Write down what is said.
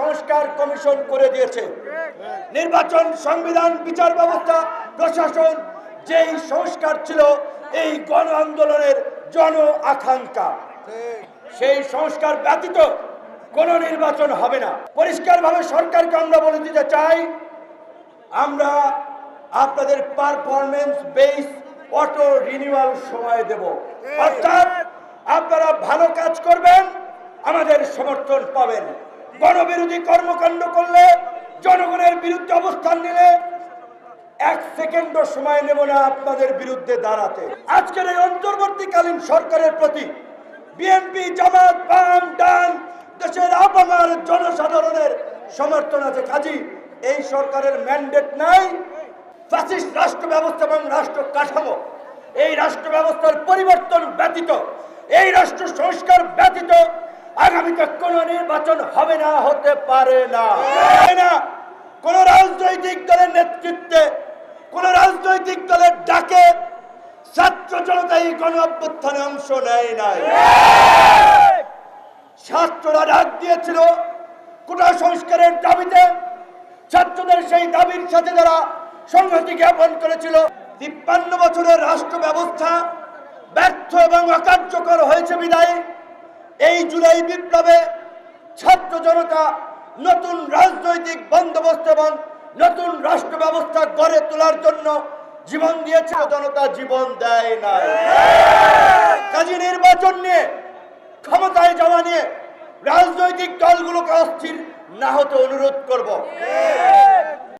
সংস্কার কমিশন করে দিয়েছে। নির্বাচন সংবিধান বিচার ব্যবস্থা, প্রশাসন যেই সংস্কার ছিল, এই গণ আন্দোলনের জন আকাঙ্ক্ষা। সেই সংস্কার ব্যতীত কোনো নির্বাচন হবে না। পরিষ্কারভাবে সরকারকে আমরা বলে দিতে চাই, আমরা আপনাদের পারফরমেন্স বেস অটো রিনিউয়াল সময় দেব। অর্থাৎ আপনারা ভালো কাজ করবেন, আমাদের সমর্থন পাবেন। গণবিরোধী কর্মকাণ্ড করলে জনগণের বিরুদ্ধে অবস্থান নিলে এক সেকেন্ডও সময় নেব না আপনাদের বিরুদ্ধে দাঁড়াতে। আজকের এই অন্তর্বর্তীকালীন সরকারের প্রতি বিএনপি, জামাত, বাম, ডান, দেশের আপামার জনসাধারণের সমর্থন আছে। কাজী, এই সরকারের ম্যান্ডেট নাই। ফ্যাসিস্ট রাষ্ট্র ব্যবস্থা এবং রাষ্ট্র কাঠামো, এই রাষ্ট্র ব্যবস্থার পরিবর্তন ব্যতীত, এই রাষ্ট্র সংস্কার ব্যতীত কোন নির্বাচন হবে না, হতে পারে না। কোন রাজনৈতিক দলের নেতৃত্বে, কোন রাজনৈতিক দলের ডাকে ছাত্র জনতা এই গণ অভ্যুত্থানে অংশ নেয় নাই। ছাত্ররা ডাক দিয়েছিল কোটা সংস্কারের দাবিতে। ছাত্রদের সেই দাবির সাথে যারা সংহতি জ্ঞাপন করেছিল, তিপ্পান্ন বছরের রাষ্ট্র ব্যবস্থা ব্যর্থ এবং অকার্যকর হয়েছে বিদায়। এই জুলাই বিপ্লবে ছাত্র জনতা, নতুন রাজনৈতিক বন্দোবস্ত এবং নতুন রাষ্ট্র ব্যবস্থা গড়ে তোলার জন্য জীবন দিয়েছে। জনতা জীবন দেয় না কাজী নির্বাচন নিয়ে, ক্ষমতায় যাওয়া নিয়ে রাজনৈতিক দলগুলোকে অস্থির না হতে অনুরোধ করব।